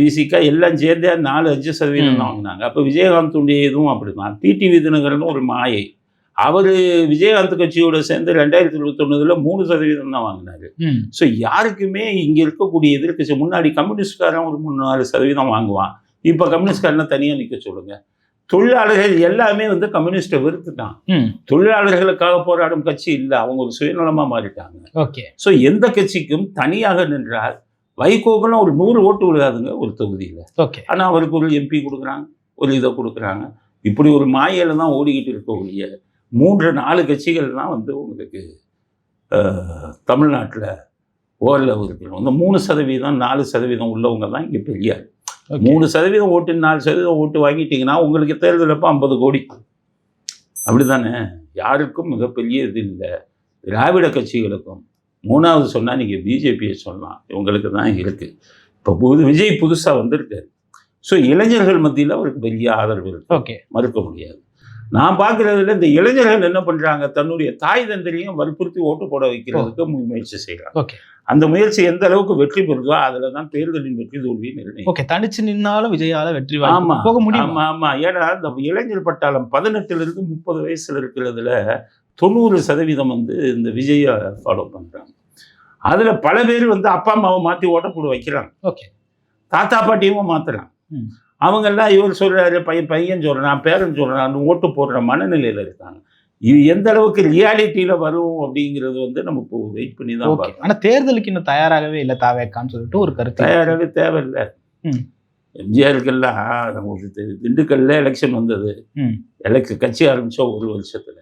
விசிகா எல்லாம் சேர்ந்தே நாலு அஞ்சு சதவீதம் தான். வாங்கினாங்க. அப்போ விஜயகாந்துடைய இதுவும் அப்படிதான். டிடிவி தினகரன் ஒரு மாயை. அவர் விஜயகாந்த் கட்சியோட சேர்ந்து ரெண்டாயிரத்தி இருபத்தொன்னுல மூணு சதவீதம் தான் வாங்கினாரு. ஸோ யாருக்குமே இங்கே இருக்கக்கூடிய எதிர்க்கட்சி முன்னாடி கம்யூனிஸ்ட்காரன் ஒரு மூணு நாலு சதவீதம் வாங்குவான். இப்போ கம்யூனிஸ்ட்காரனை தனியாக நிற்க சொல்லுங்க. தொழிலாளர்கள் எல்லாமே வந்து கம்யூனிஸ்ட்டை வெறுத்துட்டான். தொழிலாளர்களுக்காக போராடும் கட்சி இல்லை. அவங்க ஒரு சுயநலமாக மாறிட்டாங்க. ஓகே. ஸோ எந்த கட்சிக்கும் தனியாக நின்றால் வைகோக்கெல்லாம் ஒரு நூறு ஓட்டு விழுகாதுங்க ஒரு தொகுதியில். ஓகே. ஆனால் அவருக்கு ஒரு எம்பி கொடுக்குறாங்க ஒரு இதை கொடுக்குறாங்க. இப்படி ஒரு மாயையில தான் ஓடிக்கிட்டு இருக்கக்கூடிய மூன்று நாலு கட்சிகள் தான் வந்து உங்களுக்கு தமிழ்நாட்டில் ஓரளவு இருக்கணும். இந்த மூணு சதவீதம் நாலு சதவீதம் உள்ளவங்க தான் இங்கே பெரிய ஆள். ஓகே. மூணு சதவீதம் ஓட்டு நாலு சதவீதம் ஓட்டு வாங்கிட்டீங்கன்னா உங்களுக்கு தேர்தல் அப்போ ஐம்பது கோடி. அப்படிதானே யாருக்கும் மிகப்பெரிய இது இல்லை. திராவிட கட்சிகளுக்கும். மூணாவது சொன்னால் நீங்கள் பிஜேபியை சொல்லலாம். இவங்களுக்கு தான் இருக்குது இப்போ புது விஜய் புதுசாக வந்திருக்காரு ஸோ இளைஞர்கள் மத்தியில் அவருக்கு பெரிய ஆதரவு இருக்கு. ஓகே மறுக்க முடியாது. நான் பார்க்குறதுல இந்த இளைஞர்கள் என்ன பண்ணுறாங்க தன்னுடைய தாய் தந்தரையும் வற்புறுத்தி ஓட்டு போட வைக்கிறதுக்கு மு- முயற்சி செய்கிறாங்க அந்த முயற்சி எந்த அளவுக்கு வெற்றி பெறுதோ அதில் தான் தேர்தலின் வெற்றி தோல்வி நிர்ணயம் ஓகே தனிச்சு நின்னாலும் விஜயால வெற்றி வாய்ப்பு ஆமா போக முடியும்? ஆமா ஆமா. ஏன்னா இந்த இளைஞர் பட்டாளம் பதினெட்டுல இருந்து முப்பது வயசுல இருக்கிறதுல தொண்ணூறு சதவீதம் வந்து இந்த விஜயை ஃபாலோ பண்றாங்க. அதுல பல பேர் வந்து அப்பா அம்மாவை மாத்தி ஓட்ட போட வைக்கிறாங்க. ஓகே தாத்தா பாட்டியும் மாத்துறாங்க ம். அவங்கெல்லாம் இவர் சொல்றாரு பையன் பையன் சொல்றான் பேரன் சொல்றான் ஓட்டு போடுற மனநிலையில இருக்காங்க. இது எந்த அளவுக்கு ரியாலிட்டியில வரும் அப்படிங்கிறது வந்து நம்ம இப்போ வெயிட் பண்ணி தான் பார்க்கணும். ஆனா தேர்தலுக்கு இன்னும் தயாராகவே இல்ல தாவேக்கான்னு சொல்லிட்டு ஒரு கருத்து. தயாராகவே தேவையில்லை. ம். எம்ஜிஆருக்கெல்லாம் திண்டுக்கல்ல எலெக்ஷன் வந்தது. எலெக்ஷன் கட்சி ஆரம்பிச்ச ஒரு வருஷத்துல.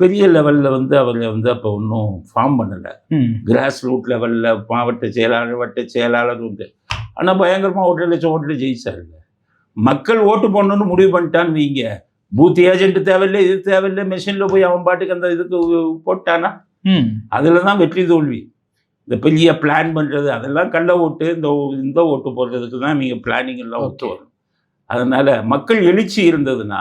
பெரிய லெவல்ல வந்து அவர் வந்து அப்போ ஒன்றும் ஃபார்ம் பண்ணலை. கிராஸ் ரூட் லெவலில் மாவட்ட செயலாளர் வட்ட செயலாளர் உண்டு. ஆனால் பயங்கரமாக ஒன்றரை லட்சம் ஓட்டு ஜெயிச்சாருங்க. மக்கள் ஓட்டு போடணும்னு முடிவு பண்ணிட்டான்னு வைங்க. பூத் ஏஜென்ட் தேவையில்லை இது தேவையில்லை மெஷினில் போய் அவன் பாட்டுக்கு அந்த இதுக்கு போட்டானா? அதில் தான் வெற்றி தோல்வி. இந்த பெரிய பிளான் பண்ணுறது அதெல்லாம் கள்ள ஓட்டு இந்த இந்த ஓட்டு போடுறதுக்கு தான் நீங்கள் பிளானிங் எல்லாம் ஒத்து. வரும். அதனால் மக்கள் எழுச்சி இருந்ததுன்னா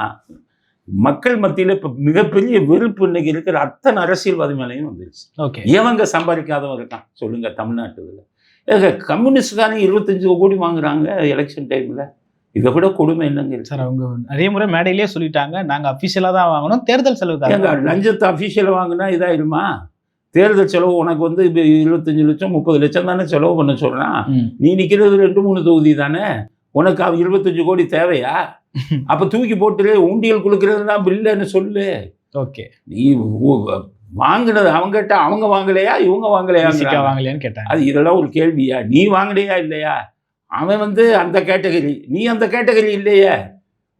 மக்கள் மத்தியில் இப்போ மிகப்பெரிய வெறுப்பு இன்னைக்கு இருக்கிற அத்தனை அரசியல்வாதி மேலேயும் வந்துருச்சு. ஓகே. எவங்க சம்பாதிக்காதவன் இருக்கான் சொல்லுங்க தமிழ்நாட்டுல. ஏங்க கம்யூனிஸ்ட்காரங்க இருபத்தஞ்சு கோடி வாங்குறாங்க எலெக்ஷன் டைம்ல இதை விட கொடுமை என்னங்க? சார் அவங்க நிறைய முறை மேடையிலேயே சொல்லிட்டாங்க. நாங்க அபிஷியலா தான் வாங்கணும். தேர்தல் செலவுக்காக லஞ்சத்தை அஃபிஷியலாக வாங்கினா இதாயிருமா? தேர்தல் செலவு உனக்கு வந்து இப்போ இருபத்தஞ்சு லட்சம் முப்பது லட்சம் தானே செலவு பண்ண சொல்றான். நீ நிற்கிறது ரெண்டு மூணு தொகுதி தானே? உனக்கு அவன் இருபத்தஞ்சு கோடி தேவையா? அப்போ தூக்கி போட்டு உண்டியல் கொடுக்கறதுனா பில்லுன்னு சொல்லு. ஓகே. நீ வாங்கினது அவங்ககிட்ட அவங்க வாங்கலையா இவங்க வாங்கலையா வாங்கலையான்னு கேட்டாங்க. அது இதெல்லாம் ஒரு கேள்வியா? நீ வாங்கினியா இல்லையா? அவன் வந்து அந்த கேட்டகரி நீ அந்த கேட்டகரி இல்லையே.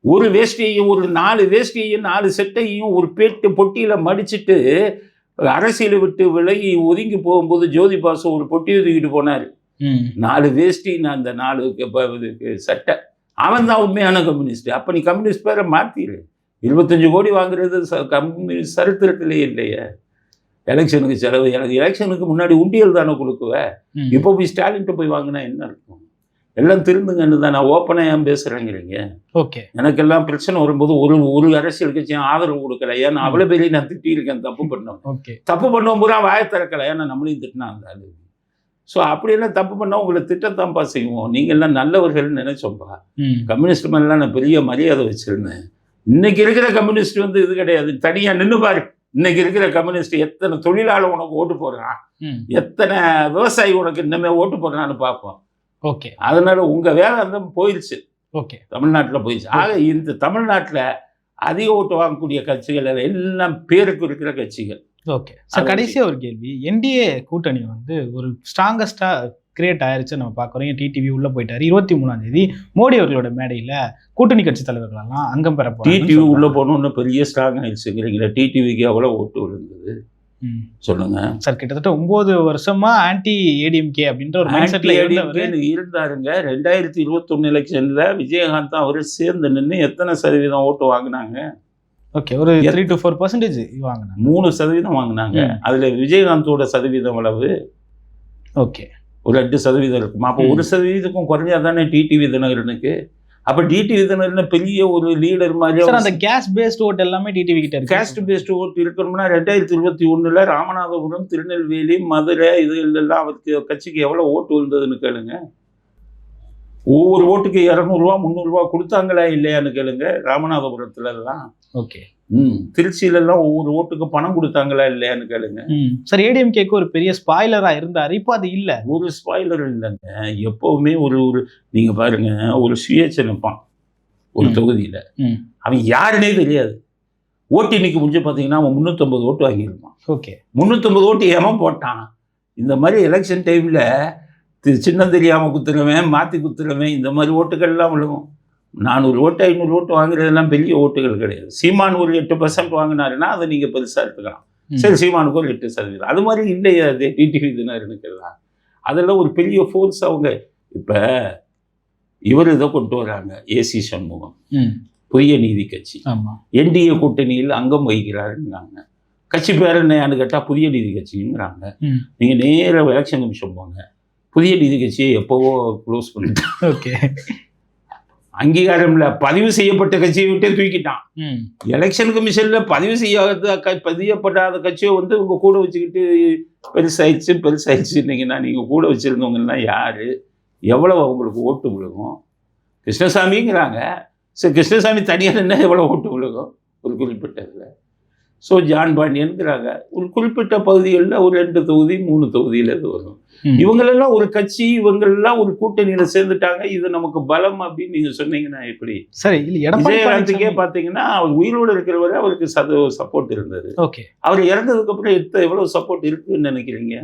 ஒரு வேஷ்டியையும் ஒரு நாலு வேஷ்டியையும் நாலு செட்டையும் ஒரு பேட்டு பொட்டியில் மடிச்சிட்டு அரசியலை விட்டு விலகி ஒதுங்கி போகும்போது ஜோதி பாசு ஒரு பொட்டியை தூக்கிட்டு போனார். நாலு வேஷ்டி நான் அந்த நாலு சட்டை. அவன் தான் உண்மையான கம்யூனிஸ்ட் அப்போ நீ கம்யூனிஸ்ட் பேரை மாற்றிடு இருபத்தஞ்சு கோடி வாங்குறது ச- கம்யூனிஸ்ட் சரித்திரத்திலே இல்லையே. எலெக்ஷனுக்கு செலவு எனக்கு எலெக்ஷனுக்கு முன்னாடி உண்டியல் தானே கொடுக்குவ. இப்போ போய் ஸ்டாலின்ட்ட போய் வாங்கினா என்ன இருக்கும் எல்லாம் திருந்துங்கன்னு தான் நான் ஓப்பனாக ஏன் பேசுகிறேங்கிறீங்க ஓகே. எனக்கெல்லாம் பிரச்சனை வரும்போது ஒரு ஒரு அரசியல் கட்சியும் ஆதரவு கொடுக்கல. ஏன்னா அவ்வளோ பெரிய நான் திட்டியிருக்கேன் தப்பு பண்ணோம். தப்பு பண்ணவும் பூரா வாயை திறக்கல. ஏன்னா நம்மளையும் திட்டினா அந்த ஆளு ஸோ அப்படியெல்லாம் தப்பு பண்ணால் உங்களை திட்டத்தான்ப்பா செய்வோம். நீங்கள்லாம் நல்லவர்கள்னு நினைச்சோம்ப்பா. கம்யூனிஸ்ட் மேலாம் நான் பெரிய மரியாதை வச்சிருந்தேன். இன்னைக்கு இருக்கிற கம்யூனிஸ்ட் வந்து இது கிடையாது. தனியாக நின்று பாரு. இன்னைக்கு இருக்கிற கம்யூனிஸ்ட் எத்தனை தொழிலாளர் உனக்கு ஓட்டு போடுறான். எத்தனை விவசாயி உனக்கு இன்னமே ஓட்டு போடுறான்னு பார்ப்போம். ஓகே. அதனால உங்க வேலை வந்து போயிடுச்சு. ஓகே. தமிழ்நாட்டில் போயிடுச்சு. ஆக இந்த தமிழ்நாட்டில் அதிக ஓட்டு வாங்கக்கூடிய கட்சிகள் எல்லாம் பேருக்கு இருக்கிற கட்சிகள். ஓகே சார் அது கடைசியா ஒரு கேள்வி. என்டிஏ கூட்டணி வந்து ஒரு ஸ்ட்ராங்கஸ்டா கிரியேட் ஆயிருச்சு நம்ம பார்க்குறோம். டிடிவி உள்ள போயிட்டாரு. இருபத்தி மூணாம் தேதி மோடி அவர்களோட மேடையில கூட்டணி கட்சி தலைவர்களெல்லாம் அங்கம் பெற டிடிவி உள்ள. போகணுன்னு பெரிய ஸ்ட்ராங் ஆயிடுச்சுங்கிறீங்களா டிடிவிக்கு எவ்வளோ ஓட்டு விழுந்தது? ம். சொல்லுங்க. சார் கிட்டத்தட்ட ஒன்பது வருஷமா ஆன்டி ஏடிஎம்கே அப்படின்ற ஒரு மைண்ட் இருந்தாருங்க. ரெண்டாயிரத்தி இருபத்தொன்னு எலெக்ஷன்ல விஜயகாந்த் அவர் சேர்ந்து நின்று எத்தனை சதவீதம் ஓட்டு வாங்கினாங்க? ஓகே ஒரு த்ரீ டு ஃபோர் பர்சன்டேஜ் வாங்கினாங்க. மூணு சதவீதம் வாங்கினாங்க. அதுல விஜயகாந்தோட சதவீதம் அளவு ஓகே ஒரு ரெண்டு சதவீதம் இருக்குமா? அப்போ. ஒரு சதவீதத்துக்கும் குறைஞ்சா தானே டிடிவி தினகரனுக்கு அப்ப டிடிவி தினகரன் பெரிய ஒரு லீடர் மாதிரி அந்த கேஸ் பேஸ்ட் ஓட் எல்லாமே டிடிவி கிட்ட இருக்கு. கேஸ்ட் பேஸ்ட் ஓட்டு இருக்கணும்னா ரெண்டாயிரத்தி இருபத்தி ஒண்ணுல ராமநாதபுரம் திருநெல்வேலி மதுரை இதுல அவருக்கு கட்சிக்கு எவ்வளவு ஓட்டு வந்ததுன்னு கேளுங்க. ஒவ்வொரு ஓட்டுக்கு இரநூறுவா முந்நூறுரூவா கொடுத்தாங்களா இல்லையான்னு கேளுங்க. ராமநாதபுரத்துல எல்லாம் ஓகே. ம். திருச்சியில எல்லாம் ஒவ்வொரு ஓட்டுக்கு பணம் கொடுத்தாங்களா இல்லையான்னு கேளுங்க. சார் ஏடிஎம்கேக்கு ஒரு பெரிய ஸ்பாய்லரா இருந்தாரு. இப்போ அது இல்ல. ஒரு ஸ்பாய்லர் இல்லைங்க. எப்பவுமே ஒரு ஒரு நீங்க பாருங்க ஒரு சுயேட்சை நிற்பான் ஒரு. தொகுதியில. அவன் யாருன்னே தெரியாது. ஓட்டு இன்னைக்கு முடிஞ்சு பார்த்தீங்கன்னா அவன் முந்நூற்றம்பது ஓட்டு வாங்கியிருப்பான். ஓகே. முந்நூற்றம்பது ஓட்டு எவன் போட்டான்? இந்த மாதிரி எலெக்ஷன் டைமில் சின்னம் தெரியாமல் குத்துறவன் மாற்றி குத்துறவன் இந்த மாதிரி ஓட்டுகள்லாம் விழுகும். நானூறு ஓட்டு ஐநூறு ஓட்டு வாங்குறதெல்லாம் பெரிய ஓட்டுகள் கிடையாது. சீமான் ஒரு எட்டு பர்சன்ட் வாங்கினாருன்னா அதை நீங்கள் பெருசாக எடுத்துக்கலாம். சரி சீமானுக்கு ஒரு எட்டு சதவீதம். அது மாதிரி இல்லையே அது டிடிவி தினகரனுக்கெல்லாம் அதெல்லாம் ஒரு பெரிய ஃபோர்ஸ் அவங்க. இப்போ இவர் இதை கொண்டு வராங்க ஏசி சண்முகம். புதிய நீதி கட்சி. ஆமா. என்டிஏ கூட்டணியில் அங்கம் வகிக்கிறாருங்கிறாங்க. கட்சி பேர் என்னன்னு கேட்டால் புதிய நீதி கட்சிங்கிறாங்க. நீங்கள் நேராக எலெக்ஷன் கமிஷன் போங்க. புதிய நீதி கட்சியை எப்போவோ க்ளோஸ் பண்ணிட்டான். ஓகே. அங்கீகாரம் இல்லை பதிவு செய்யப்பட்ட கட்சியை விட்டே தூக்கிட்டான். எலெக்ஷன் கமிஷனில் பதிவு செய்யாத பதியப்படாத கட்சியை வந்து உங்கள் கூட வச்சுக்கிட்டு பெருசாயிடுச்சு பெருசாயிடுச்சு இன்னைக்குன்னா நீங்கள் கூட வச்சுருந்தவங்கன்னா யார்? எவ்வளோ அவங்களுக்கு ஓட்டு விழுகும்? கிருஷ்ணசாமிங்கிறாங்க. சரி கிருஷ்ணசாமி தனியாக நின்னா எவ்வளோ ஓட்டு விழுகும்? ஒரு குறிப்பிட்டதில். ஸோ ஜான் பாண்டியனுங்கிறாங்க ஒரு குறிப்பிட்ட பகுதிகளில் ஒரு ரெண்டு தொகுதி மூணு தொகுதியில் இது வரும். இவங்களெல்லாம் ஒரு கட்சி இவங்களெல்லாம் ஒரு கூட்டணியில் சேர்ந்துட்டாங்க. இது நமக்கு பலம் அப்படின்னு நீங்கள் சொன்னீங்கன்னா எப்படி? சரி இல்ல விஜயகாந்துக்கே பார்த்தீங்கன்னா அவர் உயிரோடு இருக்கிறவரை அவருக்கு சத சப்போர்ட் இருந்தது. ஓகே. அவர் இறந்ததுக்கு அப்புறம் எத்த எவ்வளவு சப்போர்ட் இருக்குன்னு நினைக்கிறீங்க.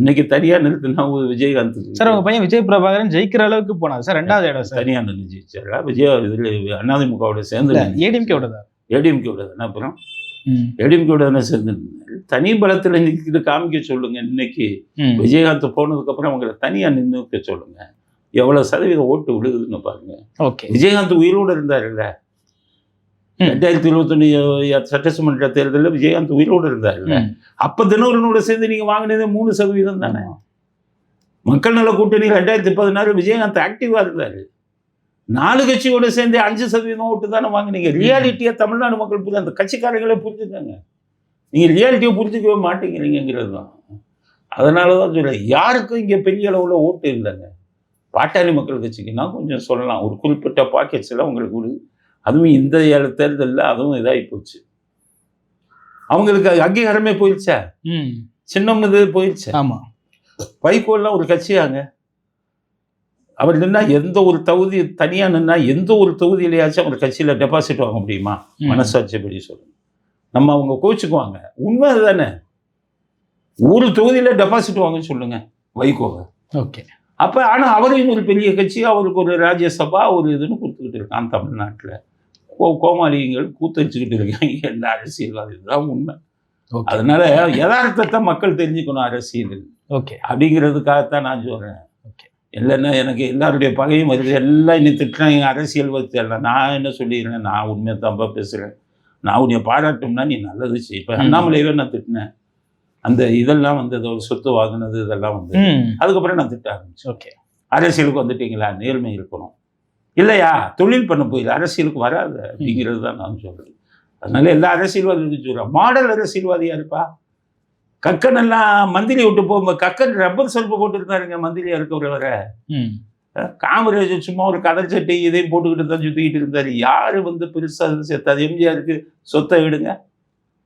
இன்னைக்கு தனியா நிறுத்தினா ஒரு விஜயகாந்த் சார் உங்க பையன் விஜய் பிரபாகரன் ஜெயிக்கிற அளவுக்கு போனார். சார் ரெண்டாவது இடம் சார். தனியா நின்று ஜெயிச்சாரா விஜயா இதுல அதிமுகவோட சேர்ந்து ஏடிஎம்கே விட ஏடிஎம்கேவோட தானே. அப்புறம்? ம். ஏடிஎம்கேவோட தானே சேர்ந்து நின்னாரு. தனி பலத்துல நிற்கிட்டு காமிக்க சொல்லுங்க. இன்னைக்கு. விஜயகாந்த் போனதுக்கு அப்புறம் அவங்கள தனியா நின்றுக்க சொல்லுங்க. எவ்வளவு சதவீதம் ஓட்டு விழுகுதுன்னு பாருங்க. ஓகே. விஜயகாந்த் உயிரோடு இருந்தாருல்ல. ரெண்டாயிரத்தி இருபத்தொன்னு சட்டசமன்ற தேர்தலில் விஜயகாந்த் உயிரோடு இருந்தாருல்ல ம். அப்ப தினகரனோட சேர்ந்து நீங்க வாங்கினதே மூணு சதவீதம் தானே? மக்கள் நல கூட்டணி ரெண்டாயிரத்தி பதினாறு விஜயகாந்த் ஆக்டிவா இருந்தாரு. நாலு கட்சியோட சேர்ந்து அஞ்சு சதவீதம் ஓட்டு தானே வாங்கினீங்க. ரியாலிட்டியை தமிழ்நாடு மக்கள் புரிஞ்சு அந்த கட்சிக்காரங்களே புரிஞ்சுக்கங்க. நீங்க ரியாலிட்டியை புரிஞ்சுக்கவே மாட்டேங்கிறீங்கிறது தான் அதனால தான் சொல்றேன் யாருக்கும் இங்க பெரிய அளவுல ஓட்டு இல்லைங்க. பாட்டாளி மக்கள் கட்சிக்குன்னா கொஞ்சம் சொல்லலாம். ஒரு குறிப்பிட்ட பாக்கெட்ஸ் எல்லாம் உங்களுக்கு விடுது அதுவும் இந்த தேர்தலில் அதுவும் இதாகி போச்சு. அவங்களுக்கு அங்கீகாரமே போயிடுச்சா? ம். சின்னம் இது போயிடுச்சு? ஆமா. வைகோல்லாம் ஒரு கட்சியாங்க. அவர் நின்னா எந்த ஒரு தொகுதி தனியா நின்னா எந்த ஒரு தொகுதியிலையாச்சும் அவர் கட்சியில டெபாசிட் வாங்க முடியுமா. மனசாட்சிப்படி சொல்லுங்க. நம்ம அவங்க கோச்சுக்குவாங்க உண்மை அதுதானே. ஒரு தொகுதியில டெபாசிட் வாங்கன்னு சொல்லுங்க வைகோவை. ஓகே. அப்ப ஆனா அவரையும் ஒரு பெரிய கட்சி அவருக்கு ஒரு ராஜ்யசபா ஒரு இதுன்னு கொடுத்துக்கிட்டு இருக்கான் தமிழ்நாட்டுல. கோ கோமாளிகள் கூத்தடிச்சுக்கிட்டு இருக்காங்க. எல்லா அரசியல்வாதி இதுதான் உண்மை. அதனால யதார்த்தத்தை மக்கள் தெரிஞ்சுக்கணும் அரசியல் ஓகே. அப்படிங்கிறதுக்காகத்தான் நான் சொல்றேன். ஓகே இல்லைன்னா எனக்கு எல்லாருடைய பகையும் வருது. எல்லாம் திட்டுறாங்க. அரசியல் வச்சு எல்லாம் நான் என்ன சொல்லிடுறேன் நான் உண்மையை தப்பா பேசுகிறேன் நான் உன்னை பாராட்டும்னா நீ நல்லது செய். இப்போ ம். அண்ணாமலையவே நான் திட்டினேன். அந்த இதெல்லாம் வந்து ஒரு சொத்து வாங்கினது இதெல்லாம் வந்து அதுக்கப்புறம் நான் திட்ட ஆரம்பிச்சேன். ஓகே. அரசியலுக்கு வந்துட்டீங்களா? நேர்மை இருக்கணும். இல்லையா? தொழில் பண்ண போயில அரசியலுக்கு வராது அப்படிங்கிறது தான் நான் சொல்றேன் அதனால எல்லா அரசியல்வாதிகளுக்கும் சொல்றேன் மாடல் அரசியல்வாதியா இருப்பா? கக்கன் எல்லாம் மந்திரி விட்டு போகும்போது கக்கன் ரப்பர் செருப்பு போட்டு இருந்தாருங்க மந்திரியா இருக்கவர் வர காமராஜ் சும்மா ஒரு கதர் சட்டை இதையும் போட்டுக்கிட்டு தான் சுத்திக்கிட்டு இருந்தாரு. யாரு வந்து பெருசா இது சேர்த்தாது. எம்ஜிஆருக்கு சொத்தை விடுங்க.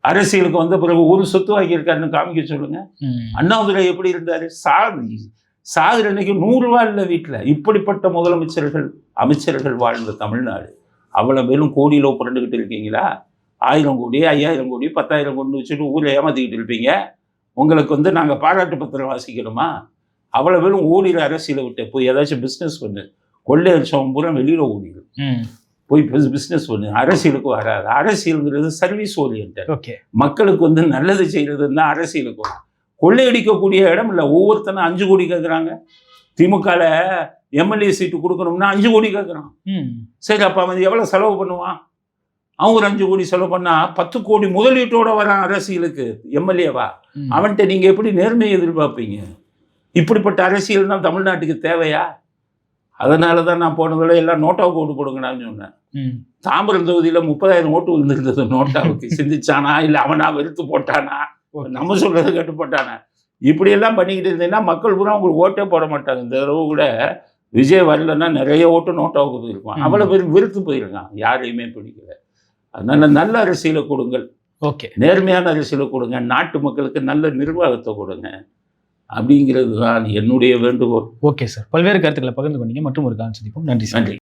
அரசியலுக்கு வந்த பிறகு ஒரு சொத்து வாங்கியிருக்காருன்னு காமிக்க சொல்லுங்க. அண்ணாதுரை எப்படி இருந்தாரு? சாகு சாகுற அன்னைக்கு நூறு ரூபா இல்லை வீட்டில் இப்படிப்பட்ட முதலமைச்சர்கள் அமைச்சர்கள் வாழ்ந்த தமிழ்நாடு. அவ்வளோ பேரும் கோடியில் புரண்டுக்கிட்டு இருக்கீங்களா? ஆயிரம் கோடி ஐயாயிரம் கோடி பத்தாயிரம் கொண்டு வச்சுட்டு ஊரில் ஏமாத்திக்கிட்டு இருப்பீங்க. உங்களுக்கு வந்து நாங்கள் பாராட்டு பத்திரம் வாசிக்கணுமா அவ்வளோ பேரும் ஓடிற அரசியலை விட்டு போய் ஏதாச்சும் பிஸ்னஸ் பண்ணு கொள்ளை அடிச்சவன் பூரா வெளியில் ஓடிடும் ம். போய் பிஸ்னஸ் பண்ணு அரசியலுக்கு வராது. அரசியலுங்கிறது சர்வீஸ் ஓரியன்ட் ஓகே. மக்களுக்கு வந்து நல்லது செய்யறதுன்னு தான் அரசியலுக்கு வரும். கொள்ளையடிக்கக்கூடிய இடம் இல்லை. ஒவ்வொருத்தனும் அஞ்சு கோடி கேட்குறாங்க திமுகவில் எம்எல்ஏ சீட்டு கொடுக்கணும்னா அஞ்சு கோடி கேட்குறான் சரி அப்போ அவன் எவ்வளோ செலவு பண்ணுவான்? அவன் ஒரு அஞ்சு கோடி செலவு பண்ணா பத்து கோடி முதலீட்டோட வரான் அரசியலுக்கு எம்எல்ஏவா. அவன்கிட்ட நீங்கள் எப்படி நேர்மையை எதிர்பார்ப்பீங்க? இப்படிப்பட்ட அரசியல் தான் தமிழ்நாட்டுக்கு தேவையா? அதனால தான் நான் போன தடவை எல்லாம் நோட்டாவுக்கு ஓட்டு போடுங்கடான்னு சொன்னேன். தாம்பரம் தொகுதியில் முப்பதாயிரம் ஓட்டு விழுந்திருந்தது நோட்டாவுக்கு. சிந்திச்சானா இல்லை அவனா வெறுத்து போட்டானா. நம்ம சொல்றது கேட்டு போட்டானே? இப்படியெல்லாம் பண்ணிக்கிட்டு இருந்தீங்கன்னா மக்கள் பூரா உங்களுக்கு ஓட்டே போட மாட்டாங்க. இந்த தடவை கூட விஜய் வரலன்னா நிறைய ஓட்டு நோட்டாவுக்கு போயிருக்கும் ம். அவ்வளோ பேர் வெறுத்து போயிருக்கான். யாரையுமே பிடிக்கல. அதனால நல்ல அரசியலை கொடுங்கள். ஓகே. நேர்மையான அரசியலை கொடுங்க. நாட்டு மக்களுக்கு நல்ல நிர்வாகத்தை கொடுங்க. அப்படிங்கிறது தான் என்னுடைய வேண்டுகோள். Okay sir. பல்வேறு கருத்துக்களை பகிர்ந்து கொண்டீங்க. மற்றும் ஒரு காலம் சந்திப்போம். நன்றி சார். நன்றி.